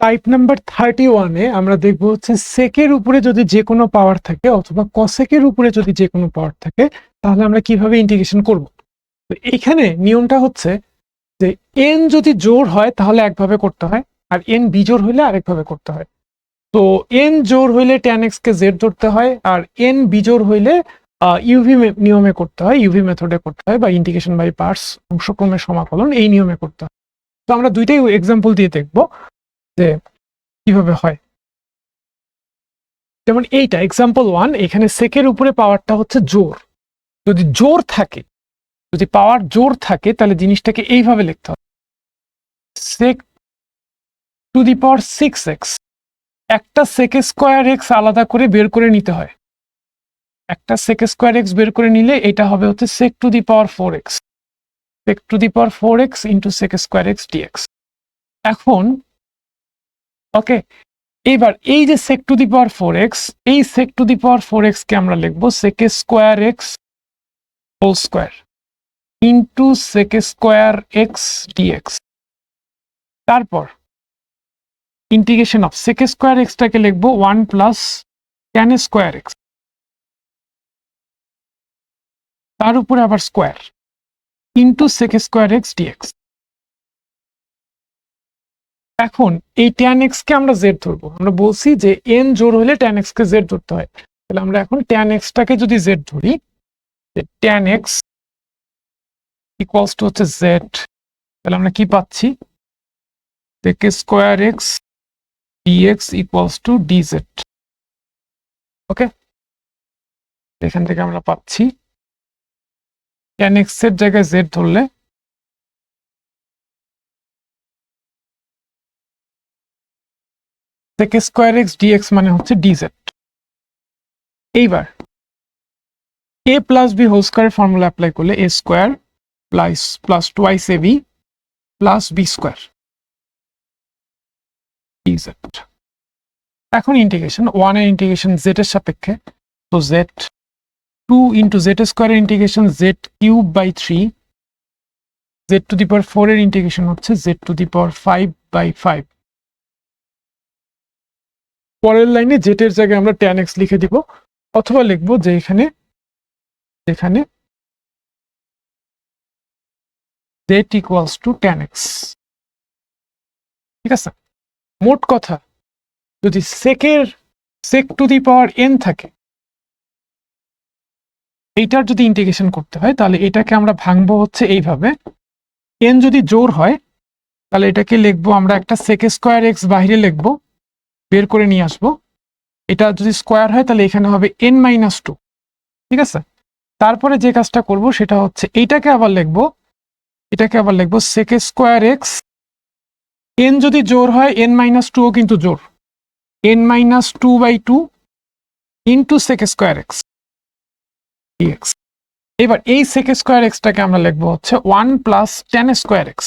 Type number thirty ওয়ানে আমরা দেখব হচ্ছে সেকের উপরে যদি যে কোনো পাওয়ার থাকে অথবা কসেকের উপরে যদি যে কোনো পাওয়ার থাকে, তাহলে আমরা কীভাবে ইন্টিগ্রেশন করব? তো এইখানে নিয়মটা হচ্ছে যে এন যদি জোর হয়, তাহলে একভাবে করতে হয়, আর এন বিজোর হইলে আরেকভাবে করতে হয়। তো এন জোর হইলে ট্যান এক্স কে জেড ধরতে হয়, আর এন বিজোর হইলে ইউভি নিয়মে করতে হয় ইউভি মেথডে করতে হয়, বা ইন্টিগ্রেশন বাই পার্টস অংশক্রমের সমাকলন, এই নিয়মে করতে হয়। তো আমরা দুইটাই এক্সাম্পল দিয়ে দেখব। যে কীভাবে হয়? যেমন এইটা এক্সাম্পল ওয়ান এখানে সেকের উপরে পাওয়ারটা হচ্ছে জোর। যদি জোর থাকে, যদি পাওয়ার জোর থাকে, তাহলে জিনিসটাকে এইভাবে লিখতে হবে। Sec to the power six X একটা সেক স্কোয়ার এক্স আলাদা করে বের করে নিতে হয়। একটা সেক স্কোয়ার এক্স বের করে নিলে এটা হবে হচ্ছে sec to the power four X sec to the power four X into sec square X dx এখন ওকে এবার এই যে sec to the power four X এই sec to the power four X কে আমরা লিখব sec square X whole square into sec square X dx তারপর integration of sec square এক্সটাকে লিখব one plus tan square X তার উপরে আবার square into sec square X dx এখন এই ট্যান এক্স কে আমরা জেড ধরবো। আমরা বলছি যে এন জোর হলে ট্যান এক্স কে জেড ধরতে হয়। তাহলে আমরা এখন ট্যান এক্সটাকে যদি জেড ধরি ট্যান এক্স ইকুয়ালস টু হচ্ছে জেড তাহলে আমরা কি পাচ্ছি? থেকে square X dx equals to dz okay এখান থেকে আমরা পাচ্ছি। ট্যান এক্সের জায়গায় জেড ধরলে থেকে স্কোয়ার এক্স ডিএক্স মানে হচ্ছে ডিজেড এইবার এ প্লাস বি হোল স্কোয়ারের ফর্মুলা অ্যাপ্লাই করলে A square plus plus twice A B plus B square dz এখন ইন্টিগ্রেশন ওয়ানের ইন্টিগ্রেশন জেড এর সাপেক্ষে, তো জেড টু ইন্টু জেড স্কোয়ারের integration Z cube by three Z to the power four এর integration হচ্ছে Z to the power five by five পরের লাইনে জেটের জায়গায় আমরা ট্যান এক্স লিখে দিব, অথবা লিখব যে এখানে এখানে Z equals to tan X ঠিক আছে? মোট কথা, যদি সেকের সেক টু দি পাওয়ার এন থাকে, এইটার যদি ইন্টিগ্রেশন করতে হয়, তাহলে এটাকে আমরা ভাঙবো হচ্ছে এইভাবে। এন যদি জোর হয়, তাহলে এটাকে লিখব, আমরা একটা সেকে স্কোয়ার এক্স বাইরে লিখব। বের করে নিয়ে আসব। এটা যদি স্কোয়ার হয়, তাহলে এখানে হবে এন মাইনাস টু ঠিক আছে? তারপরে যে কাজটা করব, সেটা হচ্ছে এইটাকে আবার লিখব। এটাকে আবার লিখব সেকে স্কোয়ার এক্স এন যদি জোর হয় এন মাইনাস টুও কিন্তু জোর। N minus two by two into sec square x x এবার এই সেকে স্কোয়ার এক্সটাকে আমরা লিখব হচ্ছে one plus tan square x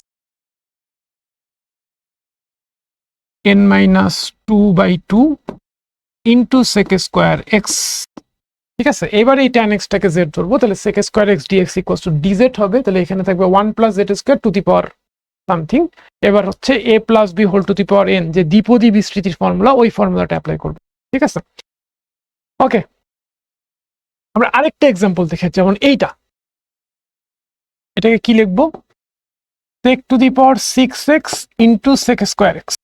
n minus two by two into sec square x ঠিক আছে? এবার এই ট্যান এক্সটাকে জেড ধরবো, তাহলে sec square x dx equal to dz হবে, তাহলে এখানে থাকবে one plus z square to the power something এবার হচ্ছে a plus b whole to the power n যে দ্বিপদী বিস্তৃতির ফর্মুলা ওই ফর্মুলাটা অ্যাপ্লাই করব। ঠিক আছে? ওকে আমরা আরেকটা এক্সাম্পল দেখে যেমন এইটা। এটাকে কি লিখব? Sec to the power six x into sec square x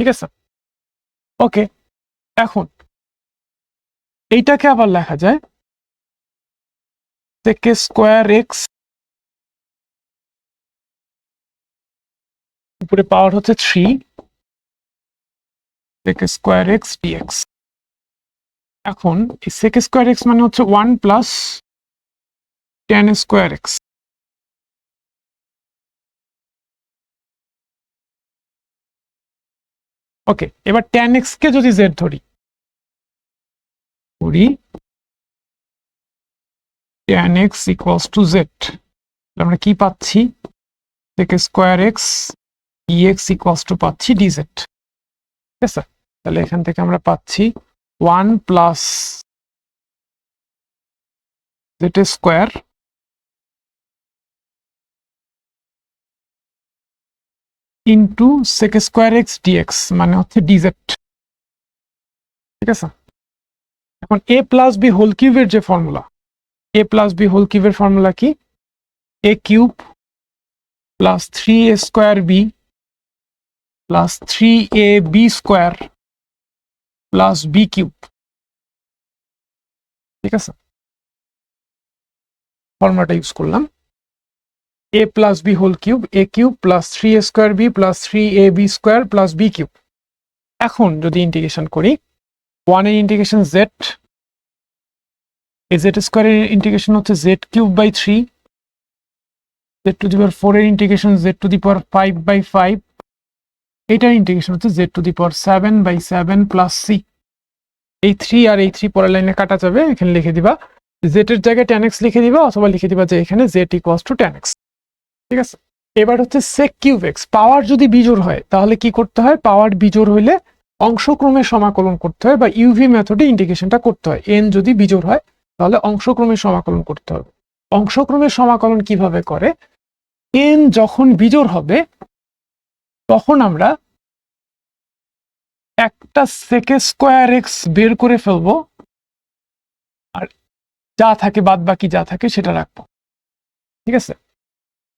ঠিক আছে? ওকে এখন, এইটাকে আবার লেখা যায় থেকে স্কোয়ার এক্স উপরে পাওয়ার হচ্ছে থ্রি থেকে স্কোয়ার এক্স ডিএক্স এখন সেক স্কোয়ার এক্স মানে হচ্ছে one plus tan square x okay এবার ট্যান এক্স কে যদি জেড ধরি ধরি tan x equals to z আমরা কি পাচ্ছি? থেকে square x dx equals to পাচ্ছি ডিজেড ঠিক আছে? তাহলে এখান থেকে আমরা পাচ্ছি one plus z square into sec square x dx মানে হচ্ছে ডিজেড ঠিক আছে? এখন এ প্লাস বি হোল কিউবের যে formula a plus b whole কিউবের ফর্মুলা কি? A cube plus three a square b plus three a b square plus b cube ঠিক আছে? ফর্মুলাটা ইউজ করলাম। A plus b whole cube a cube plus three a square b plus three a b square plus b cube এখন যদি integration করি ওয়ানের integration z এ z স্কোয়ারের ইন্টিগ্রেশন হচ্ছে z cube by three z two the power four এর integration z to the power five by five এটার integration হচ্ছে z to the power seven by seven plus c এই three আর এই three পরের লাইনে কাটা যাবে, এখানে লিখে দিবা জেড এর জায়গায় টেন এক্স লিখে দিবা, অথবা লিখে দিবা যে এখানে z equals to tan x ঠিক আছে? এবার হচ্ছে সেক কিউব এক্স পাওয়ার যদি বিজোড় হয়, তাহলে কি করতে হয়? পাওয়ার বিজোড় হইলে অংশক্রমে সমাকলন করতে হয় বা ইউভি মেথডে ইন্টিগ্রেশনটা করতে হয়। এন যদি বিজোড় হয়, তাহলে অংশক্রমে সমাকলন করতে হবে। অংশক্রমে সমাকলন কীভাবে করে? এন যখন বিজোড় হবে, তখন আমরা একটা সেকে স্কোয়ার এক্স বের করে ফেলব, আর যা থাকে বাদ বাকি যা থাকে সেটা রাখব। ঠিক আছে?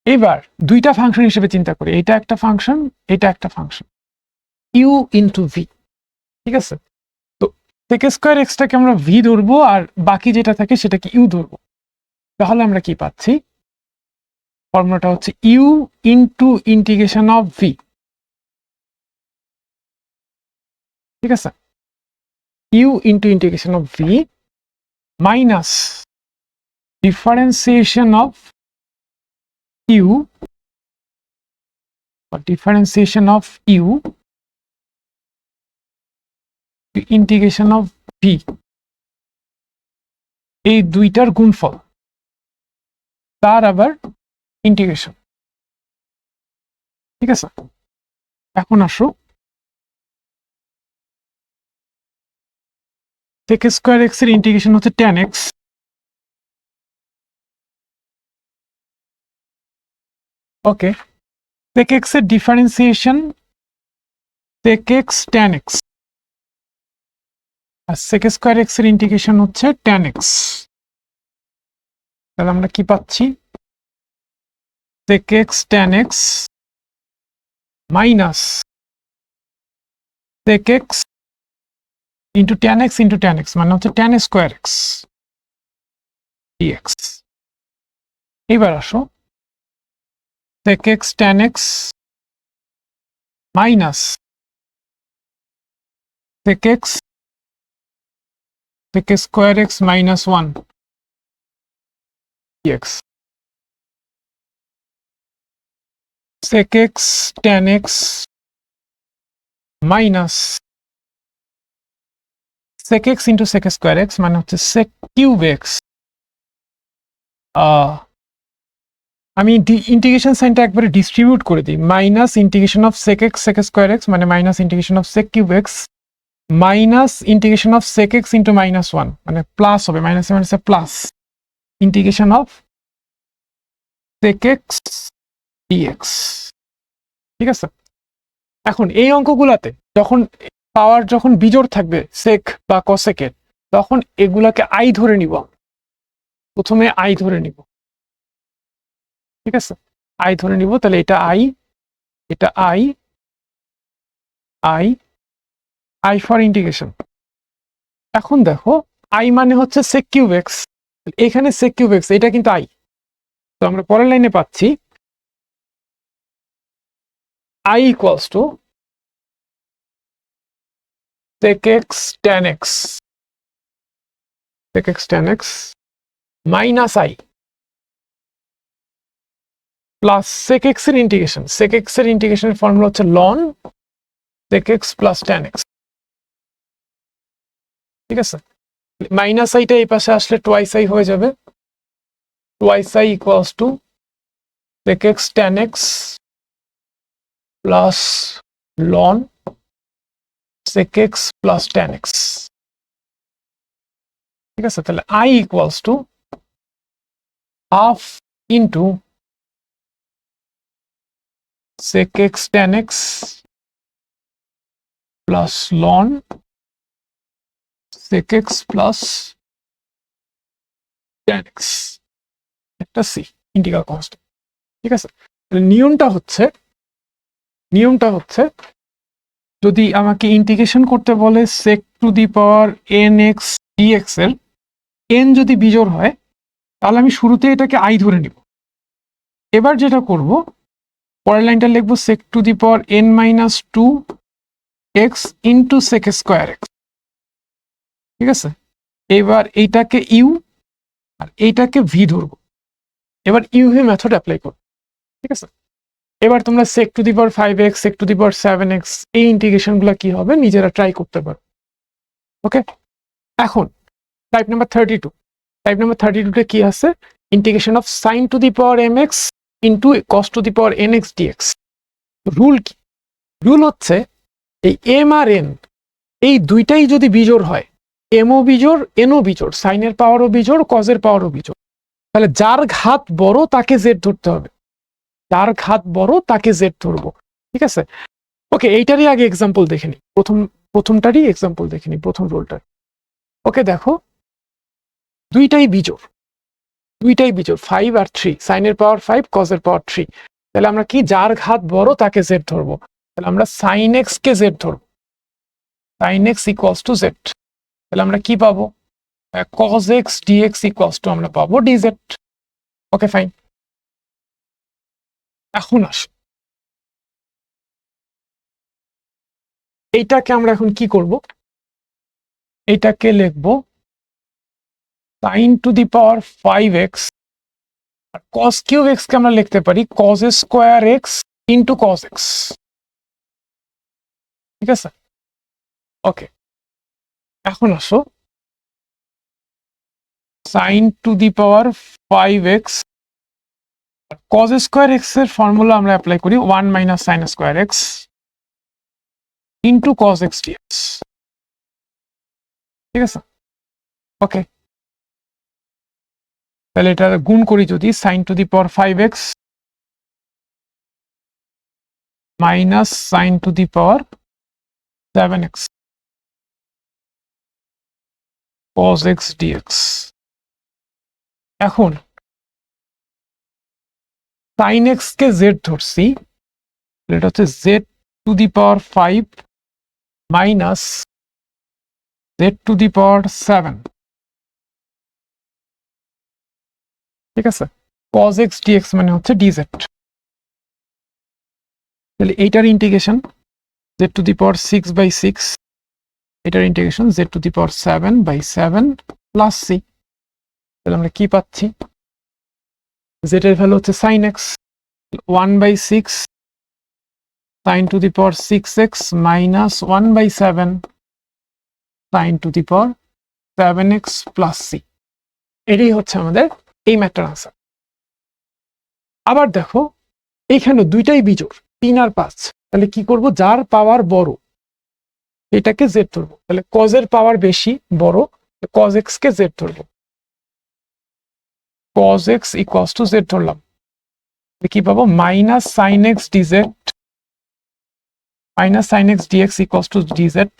এবার দুইটা ফাংশন হিসেবে চিন্তা করি। এটা একটা ফাংশন এটা একটা ফাংশন ইউ ইন্টু ভি ঠিক আছে? তো সেকে স্কোয়ার এক্সটাকে আমরা ভি ধরবো আর বাকি যেটা থাকে সেটাকে ইউ ধরবো। তাহলে আমরা কি পাচ্ছি? ফর্মুলাটা হচ্ছে u into integration of v ঠিক আছে? U into integration of v minus differentiation of u or differentiation of u to integration of v. এই দুইটার গুণফল, তার আবার ইন্টিগ্রেশন ঠিক আছে? এখন আসো। sec স্কোয়ার এক্সের ইন্টিগ্রেশন হচ্ছে tan x okay sec x এর differentiation sec x tan x. আর sec স্কোয়ার x এর ইন্টিগ্রেশন হচ্ছে tan x. তাহলে আমরা কি পাচ্ছি? Sec x tan x minus sec x into tan x into tan x মানে হচ্ছে tan স্কোয়ার x dx. এবার আসো। sec x tan x minus sec x sec square x minus 1 dx sec x tan x minus sec x into sec square x মানে হচ্ছে sec cube x আহ আমি integration সাইনটা একবারে distribute করে দিই। Minus integration of sec x sec square x মানে minus integration of sec cube x minus integration of sec x into minus one মানে plus হবে minus minus plus integration of sec x dx ঠিক আছে? এখন এই অঙ্কগুলাতে যখন পাওয়ার যখন বিজোড় থাকবে সেক বা কসেকের তখন এগুলাকে আই ধরে নিব। প্রথমে আই ধরে নিব। ঠিক আছে? আই ধরে নিব, তাহলে এটা আই এটা i i i for integration এখন দেখো আই মানে হচ্ছে সেক কিউব এক্স এখানে সেক কিউব এক্স এটা কিন্তু আই তো আমরা পরের লাইনে পাচ্ছি i equals to sec x tan x sec x tan x minus i plus sec x এর ইন্টিগ্রেশন sec x এর ইন্টিগ্রেশনের ফর্মুলা হচ্ছে ln sec x plus tan x ঠিক আছে? মাইনাস আইটা এই পাশে আসলে টোয়াইস আই হয়ে যাবে। Twice i equals to sec x tan x plus ln sec x plus tan x ঠিক আছে? তাহলে i equals to half into sec x tan x plus ln, sec x plus tan x, একটা c integral constant ঠিক আছে? নিয়মটা হচ্ছে নিয়মটা হচ্ছে, যদি আমাকে ইন্টিগ্রেশন করতে বলে sec to the power n x dx এর এন যদি বিজোড় হয়, তাহলে আমি শুরুতে এটাকে আই ধরে নিব। এবার যেটা করব পরের লাইনটা লিখব, sec to the power n minus two x into sec square x ঠিক আছে? এবার এইটাকে ইউ আর এইটাকে ভি ধরবো। এবার ইউ ভি মেথড অ্যাপ্লাই করব। ঠিক আছে? এবার তোমরা sec to the power five x sec to the power seven x এই ইন্টিগ্রেশনগুলো কি হবে নিজেরা ট্রাই করতে পারো। ওকে এখন type number thirty two type number thirty টুতে কি আছে? Integration of sin to the power m x into cos to the power n x dx rule কি? রুল হচ্ছে, এই এম আর এন এই দুইটাই যদি বিজোড় হয় এমও বিজোড় এনও বিজোড় সাইনের পাওয়ারও বিজোড় কজের পাওয়ারও বিজোড়। তাহলে যার ঘাত বড় তাকে জেড ধরতে হবে। যার ঘাত বড় তাকে জেড ধরবো। ঠিক আছে? ওকে এইটারই আগে এক্সাম্পল দেখে নি। প্রথম, প্রথমটারই এক্সাম্পল দেখে নি, প্রথম রোলটার ওকে দেখো, দুইটাই বিজোড়। দুইটাই বিজোড় ফাইভ আর থ্রি সাইনের পাওয়ার ফাইভ কজের পাওয়ার থ্রি তাহলে আমরা কি যার ঘাত বড় তাকে জেড ধরবো? তাহলে আমরা সাইন এক্স কে জেড ধরবো। Sin x equals to z তাহলে আমরা কি পাবো? Cos x dx equals to আমরা পাবো ডিজেড ওকে ফাইন এখন আস। এইটাকে আমরা এখন কি করব? এইটাকে লিখব sin to the power five x R cos cube x কে আমরা লিখতে পারি cos square x into cos x ঠিক আছে ওকে এখন আসো। Sin to the power five x cos square এক্সের ফর্মুলা আমরা অ্যাপ্লাই করি one minus sin square x into cos x dx ঠিক আছে? ওকে তাহলে এটা গুণ করি যদি sin to the power five x minus sin to the power seven x cos x dx এখন সাইন এক্স কে জেড ধরছি এটা হচ্ছে z to the power five minus z to the power seven ঠিক আছে? cos x dx মানে হচ্ছে dz তাহলে এইটার integration z to the power six by six এটার integration z to the power seven by seven plus c তাহলে আমরা কি পাচ্ছি? জেড এর ভ্যালু হচ্ছে sin x one by six sin to the power six x minus one by seven sin to the power seven x plus c এটাই হচ্ছে আমাদের এই ম্যাটার আনসার। আবার দেখো এইখানে দুইটাই বিজোড়, তিন আর পাঁচ। তাহলে কি করব? যার পাওয়ার বড়, এটাকে জেড ধরবো। তাহলে কজের পাওয়ার বেশি, বড় কজ এক্স কে জেড ধরবো। Cos x equals to z ধরলাম। কি পাবো? Minus sin x dz minus sin x dx equals to dz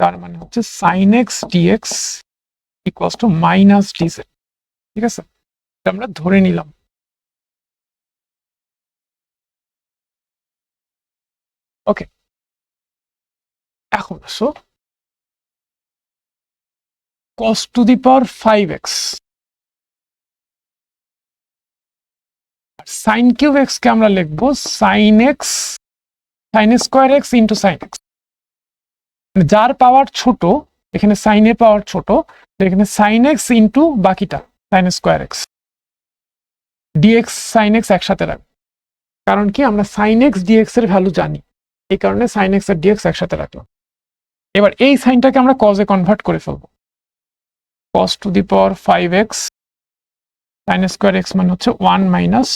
তার মানে হচ্ছে sin x dx equals to minus dz ঠিক আছে? আমরা ধরে নিলাম। ওকে। এখন আসো। cos to the power five x sin cube x কে আমরা লিখব sin x sin square x into sin x যার পাওয়ার ছোট, এখানে সাইনের পাওয়ার ছোট, এখানে সাইন এক্স ইন্টু বাকিটা। Sin square x dx sin x একসাথে রাখব। কারণ কি? আমরা সাইন এক্স ডিএক্স এর ভ্যালু জানি। এই কারণে সাইন এক্স আর ডিএক্স একসাথে রাখলাম। এবার এই সাইনটাকে আমরা কজে কনভার্ট করে ফেলব। Cos to the power five x sin square x মানে হচ্ছে one minus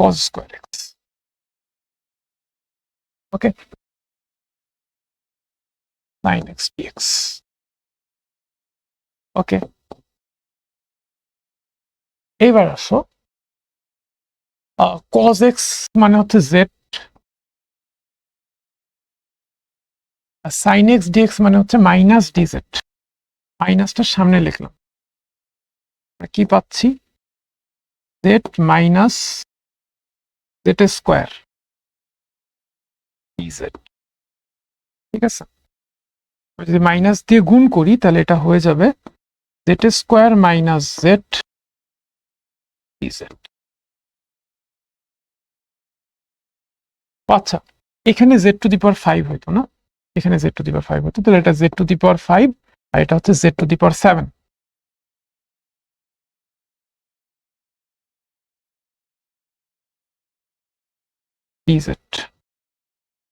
cos square x okay sin x dx okay এইবার আসো। কজ এক্স মানে হচ্ছে জেড সাইন এক্স ডিএক্স মানে হচ্ছে মাইনাস ডিজেড মাইনাসটার সামনে লিখলাম। কি পাচ্ছি? Z minus z square dz ঠিক আছে? যদি মাইনাস দিয়ে গুণ করি, তাহলে এটা হয়ে যাবে z square minus z dz আচ্ছা এখানে z to the power five হইতো না? এখানে z to the power five হতো তাহলে এটা z to the power five আর এটা হচ্ছে z to the power seven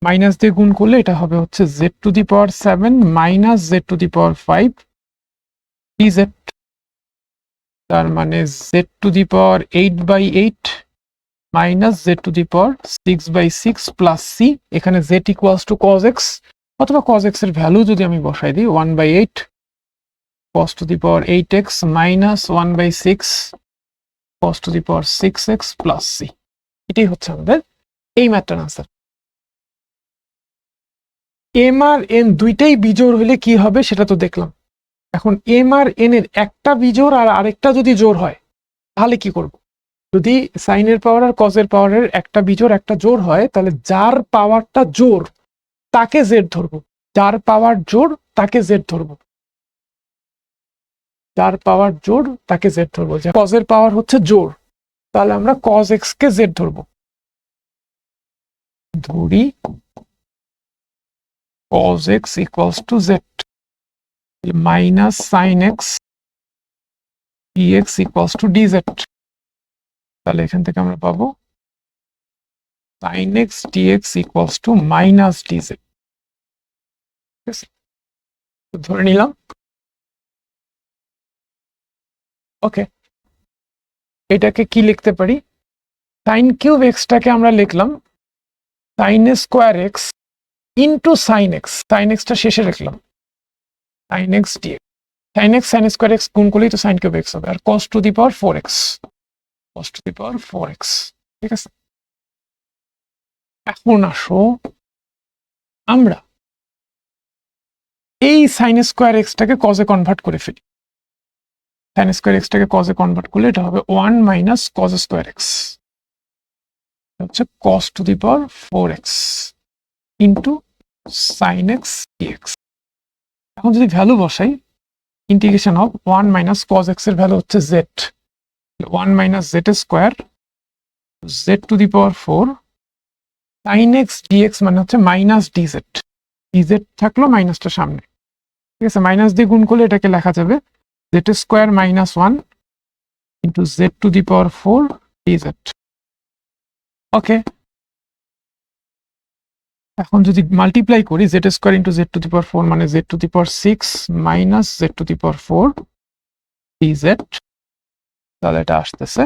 minus দিয়ে গুণ করলে এটা হবে হচ্ছে z to the power seven minus z to the power five dz তার মানে z to the power eight by eight minus z to the power six by six plus c এখানে z equals to cos x অথবা cos এক্সের value যদি আমি বসাই দিই one by eight cos to the power eight x minus one by six cos to the power six x plus c এটাই হচ্ছে আমাদের এই ম্যাথটার আনসার এম আর এন দুইটাই বিজোড় হলে কি হবে সেটা তো দেখলাম। এখন এম আর এন এর একটা বিজোড় আর আরেকটা যদি জোর হয়, তাহলে কি করব? যদি সাইনের পাওয়ার আর কজের পাওয়ারের একটা বিজোড় একটা জোর হয়, তাহলে যার পাওয়ারটা জোর তাকে জেড ধরবো। যার পাওয়ার জোর তাকে জেড ধরবো। যার পাওয়ার জোর তাকে জেড ধরবো। কজের পাওয়ার হচ্ছে জোর তাহলে আমরা কজ এক্স কে জেড ধরবো। ধরি cos x equals to z minus sin x dx equals to dz তাহলে এখান থেকে আমরা পাবো sin x dx equals to minus dz ঠিক আছে? তো ধরে নিলাম। ওকে এটাকে কি লিখতে পারি? সাইন কিউব এক্সটাকে আমরা লিখলাম sine square x into sine x sine extra শেষে লিখলাম। Sine x dx sine x sine square x গুণ করলেই তো সাইন কিউব এক্স হবে। আর cos to the power four x cos to the power four x ঠিক আছে? এখন আসো আমরা এই সাইন স্কোয়ার এক্সটাকে কজে কনভার্ট করে ফেলি। সাইন স্কোয়ার এক্সটাকে কজে কনভার্ট করলে এটা হবে one minus cos square x হচ্ছে cos to the power four x into sine x dx এখন যদি ভ্যালু বসাই integration of one minus cos এক্সের ভ্যালু হচ্ছে z one minus z square z to the power four sine x dx মানে হচ্ছে minus DZ DZ থাকল মাইনাসটা সামনে। ঠিক আছে মাইনাস দিয়ে গুণ করলে এটাকে লেখা যাবে z square minus one into z to the power four dz okay এখন যদি মাল্টিপ্লাই করি z square into z to the power four মানে z to the power six minus z to the power four dz তাহলে এটা আসতেছে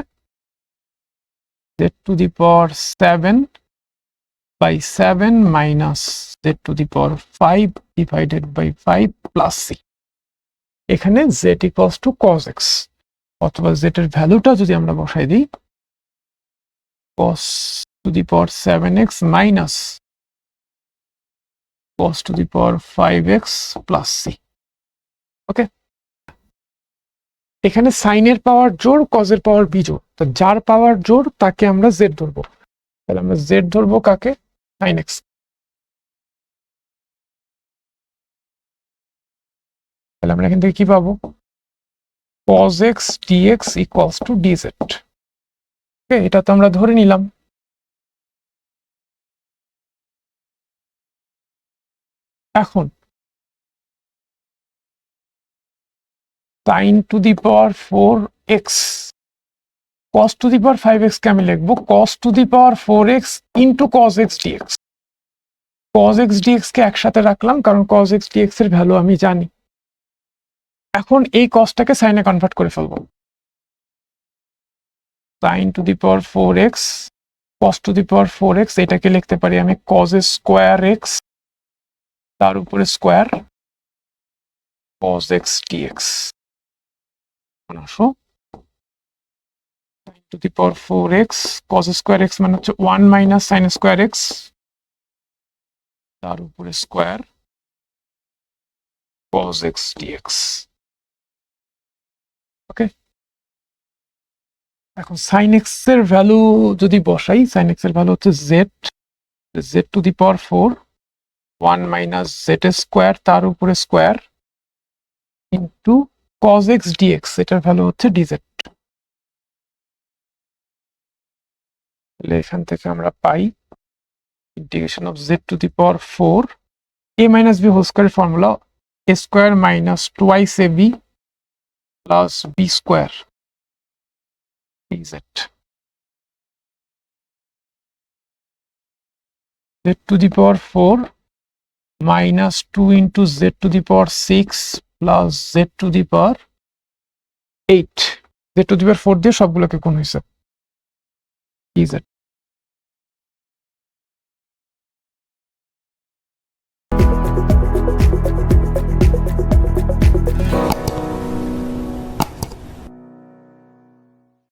z to the power seven by seven minus z to the power five divided by five plus c এখানে z equals to cos x অথবা Z এর ভ্যালুটা যদি আমরা বসাই দিই, cos to the power 7x minus cos to the power 5x plus c. Okay এখানে সাইনের পাওয়ার জোর কজের পাওয়ার বিজোড় তো যার পাওয়ার জোর তাকে আমরা জেড ধরবো। তাহলে আমরা জেড ধরবো কাকে? সাইন এক্স তাহলে আমরা এখান থেকে কি পাবো? cos x dx equals to dz ওকে এটা তো আমরা ধরে নিলাম। এখন। Sine to the power four x cos to the power five x কে আমি লিখব cos to the power four x into cos x dx cos x dx কে একসাথে রাখলাম, কারণ কস এক্স ডিএক্স এর ভ্যালু আমি জানি। এখন এই কসটাকে সাইনে কনভার্ট করে ফেলব। Sine to the power four x cos to the power four x এটাকে লিখতে পারি আমি কজ স্কোয়ার এক্স তার উপরে স্কোয়ার এক্স মানে হচ্ছে one minus sine x x dx. এখন sin এর ভ্যালু যদি বসাই sin x এর ভ্যালু হচ্ছে z z to the power four one minus z square তার উপরে square into cos x dx, এটার ভ্যালু হচ্ছে dz তাহলে এখান থেকে আমরা পাই integration of z to the power four a minus b whole square formula a square minus twice ab plus b square dz. z to the power 4 minus 2 into z to the power 6 plus z to the power 8. z to the power 4 দিয়ে সবগুলোকে কোন হয়েছে dz.